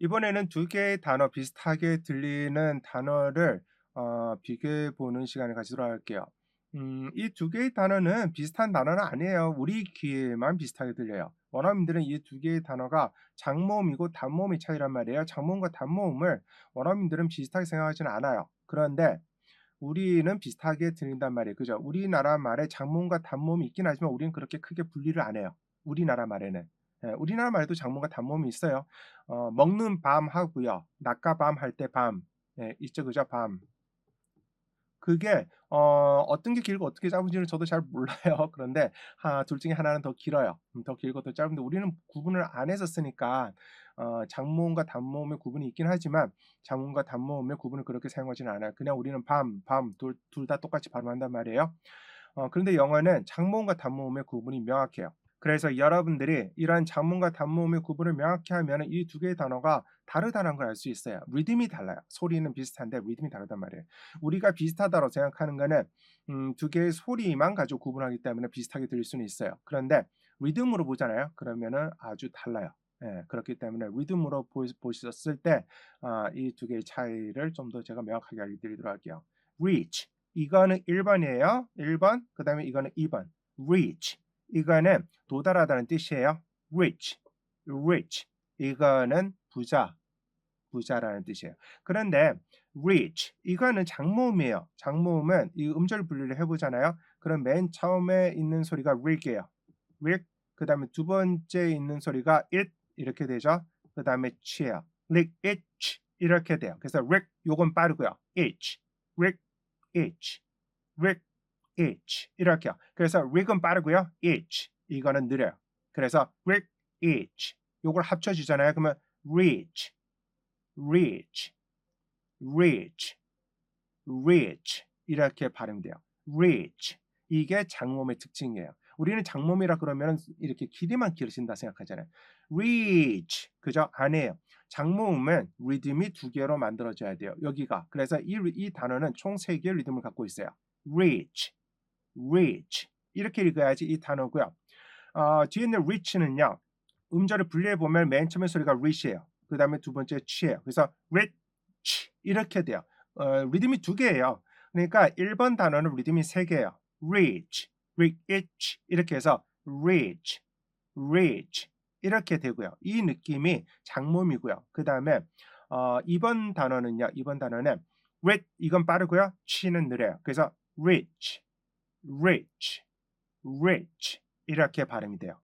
이번에는 두 개의 단어 비슷하게 들리는 단어를 어 비교해 보는 시간을 가지도록 할게요. 음 이 두 개의 단어는 비슷한 단어는 아니에요. 우리 귀에만 비슷하게 들려요. 원어민들은 이 두 개의 단어가 장모음이고 단모음의 차이란 말이에요. 장모음과 단모음을 원어민들은 비슷하게 생각하지는 않아요. 그런데 우리는 비슷하게 들린단 말이에요. 그죠? 우리나라 말에 장모음과 단모음이 있긴 하지만 우리는 그렇게 크게 분리를 안 해요. 우리나라 말에는. 예, 우리나라 말에도 장모음과 단모음이 있어요. 어 먹는 밤 하고요. 낮과 밤 할 때 밤. 예, 있죠. 그죠? 밤. 그게 어 어떤 게 길고 어떻게 짧은지는 저도 잘 몰라요. 그런데 하둘 중에 하나는 더 길어요. 음더 길고 더 짧은데 우리는 구분을 안 쓰니까 어 장모음과 단모음의 구분이 있긴 하지만 장모음과 단모음의 구분을 그렇게 사용하지는 않아요. 그냥 우리는 밤, 밤둘둘다 똑같이 발음한단 말이에요. 어 그런데 영어는 장모음과 단모음의 구분이 명확해요. 그래서 여러분들이 이러한 장모음과 단모음의 구분을 명확히 하면은 이두 개의 단어가 다르다는 걸 알 수 있어요. 리듬이 달라요. 소리는 비슷한데 리듬이 다르단 말이에요. 우리가 비슷하다고 생각하는 거는 음 두 개의 소리만 가지고 구분하기 때문에 비슷하게 들릴 수는 있어요. 그런데 리듬으로 보잖아요. 그러면은 아주 달라요. 예, 그렇기 때문에 리듬으로 보 보셨을 때아이두 개의 차이를 좀 더 제가 명확하게 알려드리도록 할게요. reach 이거는 1 번이에요. 1 번. 그 다음에 이거는 2 번. reach 이거는 도달하다는 뜻이에요. rich, rich 이거는 부자, 부자라는 뜻이에요. 그런데 rich 이거는 장모음이에요. 장모음은 이 음절 분리를 해보잖아요. 그럼 맨 처음에 있는 소리가 rich이에요. rich. 그 다음에 두 번째 있는 소리가 it 이렇게 되죠. 그 다음에 ch예요. lick, itch 이렇게 돼요. 그래서 rick 요건 빠르고요. itch, rick, itch, rick, itch 이렇게요. 그래서 rick은 빠르고요. itch 이거는 느려요. 그래서 rick, itch 요걸 합쳐주잖아요. 그러면 reach, reach, reach, reach 이렇게 발음이 돼요. reach 이게 장모음의 특징이에요. 우리는 장모음이라 그러면 이렇게 길이만 길으신다 생각하잖아요. reach 그죠? 아니에요. 장모음은 리듬이 두 개로 만들어져야 돼요. 여기가. 그래서 이, 이 단어는 총 세 개의 리듬을 갖고 있어요. reach, reach 이렇게 읽어야지 이 단어고요. 어, 뒤에 있는 reach는요. 음절을 분리해 보면 맨 처음에 소리가 reach예요. 그 다음에 두 번째 ch예요. 그래서 reach 이렇게 돼요. 어, 리듬이 두 개예요. 그러니까 1번 단어는 리듬이 세 개예요. reach, reach 이렇게 해서 reach, reach 이렇게 되고요. 이 느낌이 장모음이고요. 그 다음에 어, 2번 단어는요. 2번 단어는 reach 이건 빠르고요. 치는 느려요. 그래서 reach, reach, reach 이렇게 발음이 돼요.